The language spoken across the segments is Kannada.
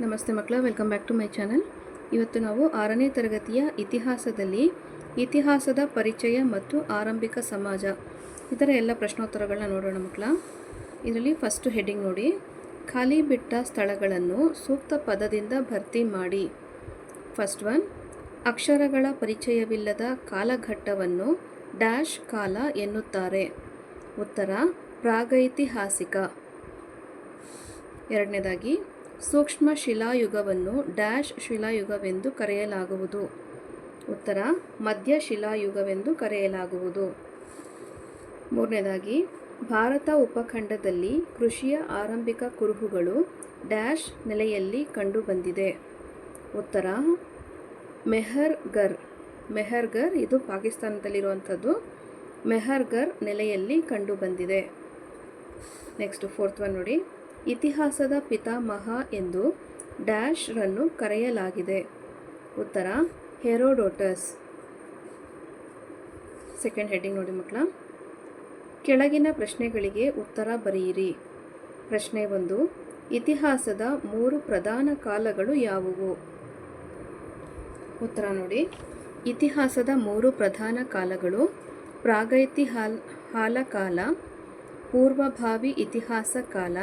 ನಮಸ್ತೆ ಮಕ್ಕಳ, welcome back to my channel. ಇವತ್ತು ನಾವು ಆರನೇ ತರಗತಿಯ ಇತಿಹಾಸದಲ್ಲಿ ಇತಿಹಾಸದ ಪರಿಚಯ ಮತ್ತು ಆರಂಭಿಕ ಸಮಾಜ ಇತರ ಎಲ್ಲ ಪ್ರಶ್ನೋತ್ತರಗಳನ್ನ ನೋಡೋಣ ಮಕ್ಕಳ. ಇದರಲ್ಲಿ ಫಸ್ಟ್ ಹೆಡ್ಡಿಂಗ್ ನೋಡಿ, ಖಾಲಿ ಬಿಟ್ಟ ಸ್ಥಳಗಳನ್ನು ಸೂಕ್ತ ಪದದಿಂದ ಭರ್ತಿ ಮಾಡಿ. ಫಸ್ಟ್ ಒನ್ ಅಕ್ಷರಗಳ ಪರಿಚಯವಿಲ್ಲದ ಕಾಲಘಟ್ಟವನ್ನು ಡ್ಯಾಶ್ ಕಾಲ ಎನ್ನುತ್ತಾರೆ. ಉತ್ತರ, ಪ್ರಾಗೈತಿಹಾಸಿಕ. ಎರಡನೇದಾಗಿ ಸೂಕ್ಷ್ಮ ಶಿಲಾಯುಗವನ್ನು ಡ್ಯಾಶ್ ಶಿಲಾಯುಗವೆಂದು ಕರೆಯಲಾಗುವುದು. ಉತ್ತರ, ಮಧ್ಯ ಶಿಲಾಯುಗವೆಂದು ಕರೆಯಲಾಗುವುದು. ಮೂರನೇದಾಗಿ, ಭಾರತ ಉಪಖಂಡದಲ್ಲಿ ಕೃಷಿಯ ಆರಂಭಿಕ ಕುರುಹುಗಳು ಡ್ಯಾಶ್ ನೆಲೆಯಲ್ಲಿ ಕಂಡುಬಂದಿದೆ. ಉತ್ತರ ಮೆಹರ್ಗರ್ ಮೆಹರ್ಗರ್ ಇದು ಪಾಕಿಸ್ತಾನದಲ್ಲಿರುವಂಥದ್ದು. ಮೆಹರ್ಗರ್ ನೆಲೆಯಲ್ಲಿ ಕಂಡುಬಂದಿದೆ. ನೆಕ್ಸ್ಟ್, ಫೋರ್ತ್ ಒನ್ ನೋಡಿ. ಇತಿಹಾಸದ ಪಿತಾಮಹ ಎಂದು ಡ್ಯಾಶ್ರನ್ನು ಕರೆಯಲಾಗಿದೆ. ಉತ್ತರ, ಹೆರೋಡೋಟಸ್. ಸೆಕೆಂಡ್ ಹೆಡ್ಡಿಂಗ್ ನೋಡಿ ಮಕ್ಕಳ. ಕೆಳಗಿನ ಪ್ರಶ್ನೆಗಳಿಗೆ ಉತ್ತರ ಬರೆಯಿರಿ. ಪ್ರಶ್ನೆ ಒಂದು, ಇತಿಹಾಸದ ಮೂರು ಪ್ರಧಾನ ಕಾಲಗಳು ಯಾವುವು? ಉತ್ತರ ನೋಡಿ, ಇತಿಹಾಸದ ಮೂರು ಪ್ರಧಾನ ಕಾಲಗಳು ಪ್ರಾಗೈತಿಹಾಲ್, ಹಾಲಕಾಲ, ಪೂರ್ವಭಾವಿ ಇತಿಹಾಸ ಕಾಲ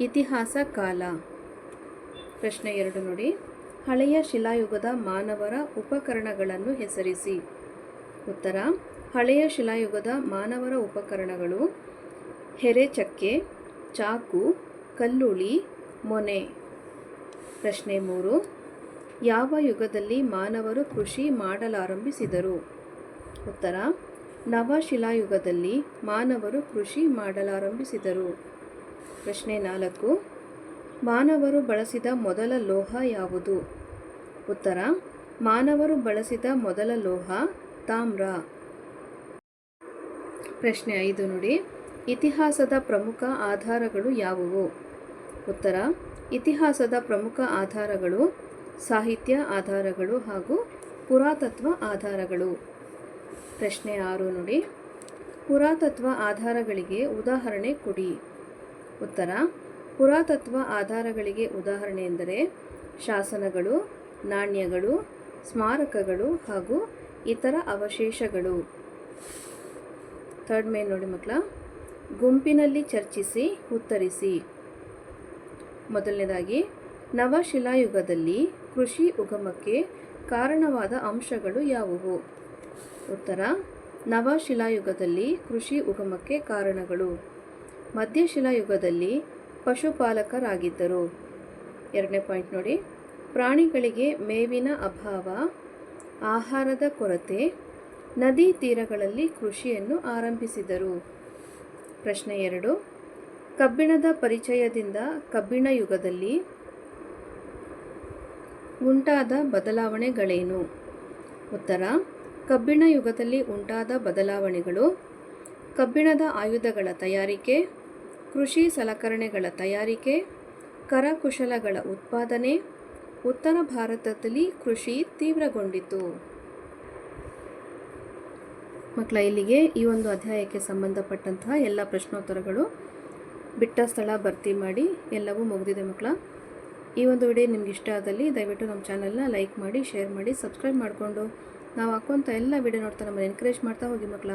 ಇತಿಹಾಸ ಕಾಲ. ಪ್ರಶ್ನೆ ಎರಡು ನೋಡಿ. ಹಳೆಯ ಶಿಲಾಯುಗದ ಮಾನವರ ಉಪಕರಣಗಳನ್ನು ಹೆಸರಿಸಿ. ಉತ್ತರ, ಹಳೆಯ ಶಿಲಾಯುಗದ ಮಾನವರ ಉಪಕರಣಗಳು ಹೆರೆಚಕ್ಕೆ, ಚಾಕು, ಕಲ್ಲುಳಿ, ಮೊನೆ. ಪ್ರಶ್ನೆ ಮೂರು, ಯಾವ ಯುಗದಲ್ಲಿ ಮಾನವರು ಕೃಷಿ ಮಾಡಲಾರಂಭಿಸಿದರು? ಉತ್ತರ, ನವಶಿಲಾಯುಗದಲ್ಲಿ ಮಾನವರು ಕೃಷಿ ಮಾಡಲಾರಂಭಿಸಿದರು. ಪ್ರಶ್ನೆ ನಾಲ್ಕು. ಮಾನವರು ಬಳಸಿದ ಮೊದಲ ಲೋಹ ಯಾವುದು? ಉತ್ತರ, ಮಾನವರು ಬಳಸಿದ ಮೊದಲ ಲೋಹ ತಾಮ್ರ. ಪ್ರಶ್ನೆ ಐದು ನೋಡಿ. ಇತಿಹಾಸದ ಪ್ರಮುಖ ಆಧಾರಗಳು ಯಾವುವು? ಉತ್ತರ, ಇತಿಹಾಸದ ಪ್ರಮುಖ ಆಧಾರಗಳು ಸಾಹಿತ್ಯ ಆಧಾರಗಳು ಹಾಗೂ ಪುರಾತತ್ವ ಆಧಾರಗಳು. ಪ್ರಶ್ನೆ ಆರು ನೋಡಿ. ಪುರಾತತ್ವ ಆಧಾರಗಳಿಗೆ ಉದಾಹರಣೆ ಕೊಡಿ. ಉತ್ತರ, ಪುರಾತತ್ವ ಆಧಾರಗಳಿಗೆ ಉದಾಹರಣೆ ಎಂದರೆ ಶಾಸನಗಳು, ನಾಣ್ಯಗಳು, ಸ್ಮಾರಕಗಳು ಹಾಗೂ ಇತರ ಅವಶೇಷಗಳು. ಥರ್ಡ್ ಮೇನ್ ನೋಡಿ ಮಕ್ಕಳ, ಗುಂಪಿನಲ್ಲಿ ಚರ್ಚಿಸಿ, ಉತ್ತರಿಸಿ. ಮೊದಲನೇದಾಗಿ, ನವಶಿಲಾಯುಗದಲ್ಲಿ ಕೃಷಿ ಉಗಮಕ್ಕೆ ಕಾರಣವಾದ ಅಂಶಗಳು ಯಾವುವು? ಉತ್ತರ, ನವಶಿಲಾಯುಗದಲ್ಲಿ ಕೃಷಿ ಉಗಮಕ್ಕೆ ಕಾರಣಗಳು. ಮಧ್ಯಶಿಲಾಯುಗದಲ್ಲಿ ಪಶುಪಾಲಕರಾಗಿದ್ದರು. ಎರಡನೇ ಪಾಯಿಂಟ್ ನೋಡಿ. ಪ್ರಾಣಿಗಳಿಗೆ ಮೇವಿನ ಅಭಾವ, ಆಹಾರದ ಕೊರತೆ, ನದಿ ತೀರಗಳಲ್ಲಿ ಕೃಷಿಯನ್ನು ಆರಂಭಿಸಿದರು. ಪ್ರಶ್ನೆ ಎರಡು. ಕಬ್ಬಿಣದ ಪರಿಚಯದಿಂದ ಕಬ್ಬಿಣ ಯುಗದಲ್ಲಿ ಉಂಟಾದ ಬದಲಾವಣೆಗಳೇನು? ಉತ್ತರ. ಕಬ್ಬಿಣ ಯುಗದಲ್ಲಿ ಉಂಟಾದ ಬದಲಾವಣೆಗಳು ಕಬ್ಬಿಣದ ಆಯುಧಗಳ ತಯಾರಿಕೆ, ಕೃಷಿ ಸಲಕರಣೆಗಳ ತಯಾರಿಕೆ, ಕರಕುಶಲಗಳ ಉತ್ಪಾದನೆ, ಉತ್ತರ ಭಾರತದಲ್ಲಿ ಕೃಷಿ ತೀವ್ರಗೊಂಡಿತು. ಮಕ್ಕಳ, ಇಲ್ಲಿಗೆ ಈ ಒಂದು ಅಧ್ಯಾಯಕ್ಕೆ ಸಂಬಂಧಪಟ್ಟಂತಹ ಎಲ್ಲ ಪ್ರಶ್ನೋತ್ತರಗಳು ಬಿಟ್ಟ ಸ್ಥಳ ಭರ್ತಿ ಮಾಡಿ ಎಲ್ಲವೂ ಮುಗಿದಿದೆ ಮಕ್ಕಳ. ಈ ಒಂದು ವಿಡಿಯೋ ನಿಮ್ಗೆ ಇಷ್ಟ ಆದಲ್ಲಿ ದಯವಿಟ್ಟು ನಮ್ಮ ಚಾನಲ್ನ ಲೈಕ್ ಮಾಡಿ, ಶೇರ್ ಮಾಡಿ, ಸಬ್ಸ್ಕ್ರೈಬ್ ಮಾಡಿಕೊಂಡು ನಾವು ಹಾಕುವಂಥ ಎಲ್ಲ ವಿಡಿಯೋ ನೋಡ್ತಾ ನಮ್ಮನ್ನು ಎನ್ಕರೇಜ್ ಮಾಡ್ತಾ ಹೋಗಿ ಮಕ್ಕಳ.